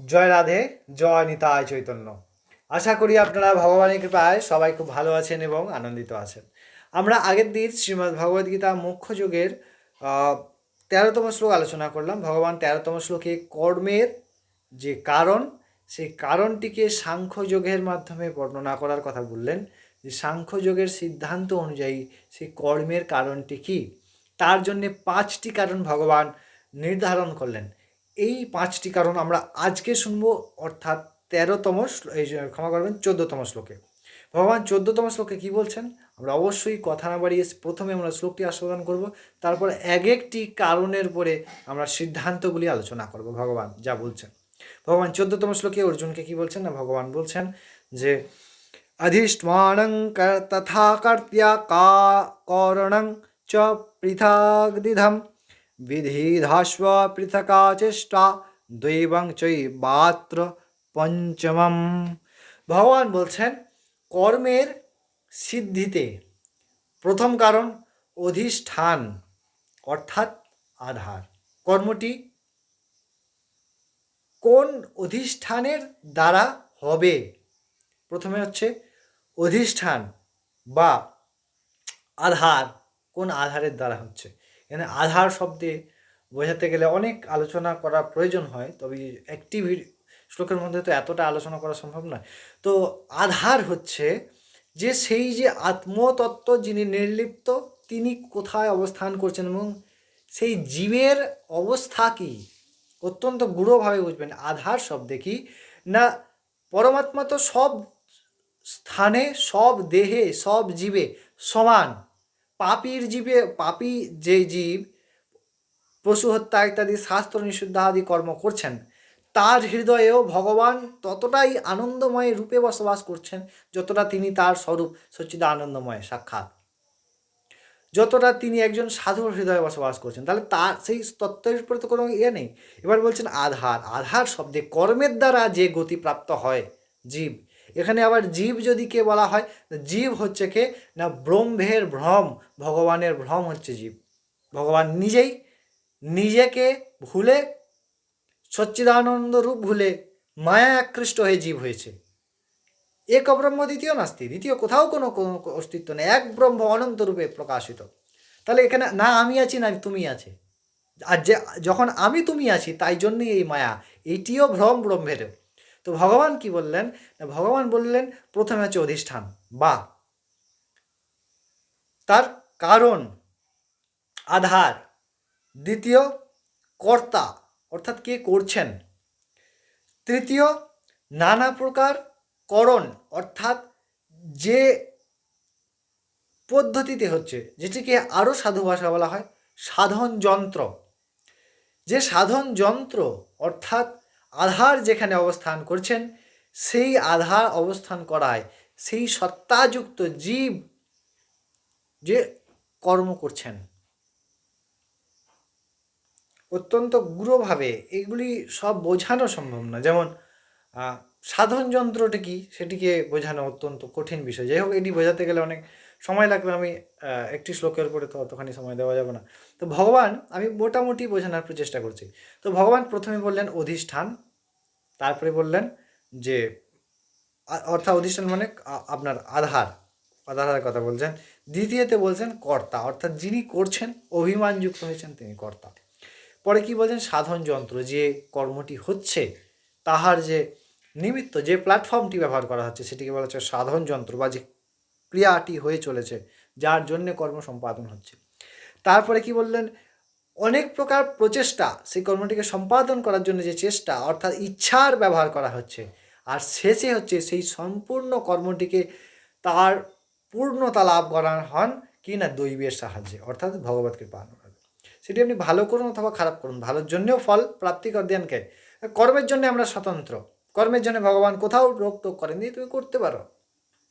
জয় রাধে, জয় নিতায় চৈতন্য। আশা করি আপনারা ভগবানের কৃপায় সবাই খুব ভালো আছেন এবং আনন্দিত আছেন। আমরা আগের দিন শ্রীমদ্ ভগবদ্গীতা মুখ্য যুগের তেরোতম শ্লোক আলোচনা করলাম। ভগবান তেরোতম শ্লোকে কর্মের যে কারণ, সেই কারণটিকে সাংখ্যযোগের মাধ্যমে বর্ণনা করার কথা বললেন যে সাংখ্যযোগের সিদ্ধান্ত অনুযায়ী সেই কর্মের কারণটি কি? তার জন্যে পাঁচটি কারণ ভগবান নির্ধারণ করলেন। এই পাঁচটি কারণ আমরা আজকে শুনব, অর্থাৎ তেরোতম এই ক্ষমা করবেন, চোদ্দতম শ্লোকে। ভগবান চোদ্দতম শ্লোকে কি বলছেন? আমরা অবশ্যই কথা না বাড়িয়ে প্রথমে আমরা শ্লোকটি আস্বাদন করব, তারপর এক একটি কারণের পরে আমরা সিদ্ধান্তগুলি আলোচনা করব, ভগবান যা বলছেন। ভগবান চোদ্দতম শ্লোকে অর্জুনকে কি বলছেন না? ভগবান বলছেন যে অধিষ্ঠমানং ক- তথা কর্ত্য়া কা, করণং চ পৃথগ্দিধম বিধিধাস্ব পৃথকা চেষ্টা দৈবং চৈবাত্র পঞ্চমম ভগবান বলছেন কর্মের সিদ্ধিতে প্রথম কারণ অধিষ্ঠান, অর্থাৎ আধার। কর্মটি কোন অধিষ্ঠানের দ্বারা হবে? প্রথমে হচ্ছে অধিষ্ঠান বা আধার, কোন আধারের দ্বারা হচ্ছে। এখানে আধার শব্দে বোঝাতে গেলে অনেক আলোচনা করা প্রয়োজন হয়, তবে একটি শ্লোকের মধ্যে তো এতটা আলোচনা করা সম্ভব নয়। তো আধার হচ্ছে যে সেই যে আত্মতত্ত্ব যিনি নির্লিপ্ত, তিনি কোথায় অবস্থান করছেন এবং সেই জীবের অবস্থা কি? অত্যন্ত গূঢ়ভাবে বুঝবেন আধার শব্দে কি? না, পরমাত্মা তো সব স্থানে, সব দেহে, সব জীবে সমান। পাপীর জীবে, পাপী যে জীব পশু হত্যা ইত্যাদি শাস্ত্র নিষিদ্ধাদি কর্ম করছেন, তার হৃদয়েও ভগবান ততটাই আনন্দময় রূপে বসবাস করছেন যতটা তিনি তার স্বরূপ সচ্চিদা আনন্দময় সাক্ষাৎ। যতটা তিনি একজন সাধুর হৃদয়ে বসবাস করছেন। তাহলে তার সেই তত্ত্বের উপরে তো কোনো ইয়ে নেই। এবার বলছেন আধার। আধার শব্দে কর্মের দ্বারা যে গতি প্রাপ্ত হয় জীব এখানে আবার জীব যদি কে বলা হয় জীব হচ্ছে কে? না, ব্রহ্মের ভ্রম, ভগবানের ভ্রম হচ্ছে জীব। ভগবান নিজেই নিজেকে ভুলে সচ্চিদানন্দ রূপ ভুলে মায়া আকৃষ্ট হয়ে জীব হয়েছে। এক অব্রহ্ম দ্বিতীয় নাস্তি, দ্বিতীয় কোথাও কোনো কোনো অস্তিত্ব নেই, এক ব্রহ্ম অনন্ত রূপে প্রকাশিত। তাহলে এখানে না আমি আছি না তুমি আছে। আর যে, যখন আমি তুমি আছি, তাই জন্যই এই মায়া, এইটিও ভ্রম ব্রহ্মের। তো ভগবান কি বললেন? ভগবান বললেন, প্রথমে হচ্ছে অধিষ্ঠান। বা, তার কারণ, আধার, দ্বিতীয়, কর্তা, অর্থাৎ কে করছেন? তৃতীয়, নানা প্রকার করণ, অর্থাৎ যে পদ্ধতিতে হচ্ছে, যেটিকে আরও সাধু ভাষা বলা হয়, সাধন যন্ত্র। যে সাধন যন্ত্র, অর্থাৎ আধার যেখানে অবস্থান করছেন, সেই আধার অবস্থান করায় সেই সত্তাযুক্ত জীব যে কর্ম করছেন। অত্যন্ত গূঢ়ভাবে এগুলি সব বোঝানো সম্ভব না। যেমন সাধন যন্ত্রটি কি? সেটিকে বোঝানো অত্যন্ত কঠিন বিষয়। যাই হোক, এটি বোঝাতে গেলে অনেক সময় লাগবে আমি একটি শ্লোকের উপরে তো অতখানি সময় দেওয়া যাবে না। তো ভগবান, আমি মোটামুটি বোঝানোর প্রচেষ্টা করছি। তো ভগবান প্রথমে বললেন অধিষ্ঠান, তারপরে বললেন যে অর্থাৎ অধিষ্ঠান মানে আপনার আধার, আধারের কথা বলছেন। দ্বিতীয়তে বলছেন কর্তা, অর্থাৎ যিনি করছেন, অভিমানযুক্ত হয়েছেন তিনি কর্তা। পরে কি বলছেন? সাধন যন্ত্র, যে কর্মটি হচ্ছে, তাহার যে নিমিত্ত, যে প্ল্যাটফর্মটি ব্যবহার করা হচ্ছে, সেটিকে বলা হচ্ছে সাধন যন্ত্র বা যে ক্রিয়াটি হয়ে চলেছে, যার জন্য কর্ম সম্পাদন হচ্ছে। তারপরে কি বললেন? অনেক প্রকার প্রচেষ্টা সেই কর্মটিকে সম্পাদন করার জন্য যে চেষ্টা, অর্থাৎ ইচ্ছার ব্যবহার করা হচ্ছে, আর শেষে হচ্ছে সেই সম্পূর্ণ কর্মটিকে তার পূর্ণতা লাভ করা হন কি না দৈবের সাহায্যে, অর্থাৎ ভগবত কৃপা সেটি আপনি ভালো করুন অথবা খারাপ করুন, ভালোর জন্যেও ফল প্রাপ্তি দেন কে কর্মের জন্য আমরা স্বতন্ত্র, কর্মের জন্য ভগবান কোথাও রোগ টোক করেননি, তুমি করতে পারো।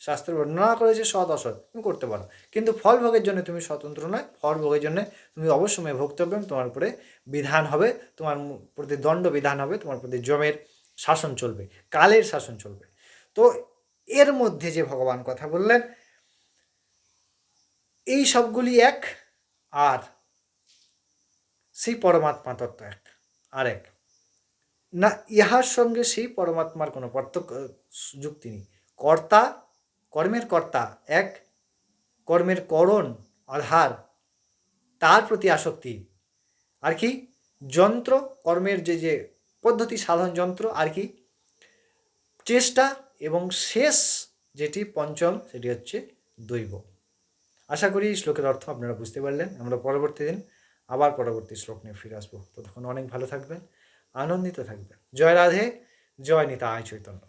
শাস্ত্র বর্ণনা করেছে সৎ, অসৎ। তুমি করতে পারো। কিন্তু ফল ভোগের জন্য তুমি স্বতন্ত্র নয়, ফল ভোগের জন্য তুমি অবশ্যই ভোগতব্য তোমার উপরে বিধান হবে, তোমার প্রতি দণ্ড বিধান হবে, তোমার প্রতি জমের শাসন চলবে, কালের শাসন চলবে। তো এর মধ্যে যে ভগবান কথা বললেন, এই সবগুলি এক আর সেই পরমাত্মা তত্ত্ব এক, আর এক। না, ইহার সঙ্গে সেই পরমাত্মার কোনো পার্থক্য যুক্তি নেই। কর্তা কর্মের কর্তা, এক, কর্মের করণ আধার তার প্রতি আসক্তি। আর কি? যন্ত্র, কর্মের যে যে পদ্ধতি, সাধন যন্ত্র, আর কি? চেষ্টা এবং শেষ যেটি পঞ্চম, সেটি হচ্ছে দৈব। আশা করি শ্লোকের অর্থ আপনারা বুঝতে পারলেন। আমরা পরবর্তী দিন আবার পরবর্তী শ্লোক নিয়ে ফিরে আসব। ততক্ষণ অনেক ভালো থাকবেন, আনন্দিত থাকবেন। জয় রাধে, জয় নিতাই চৈতন্য।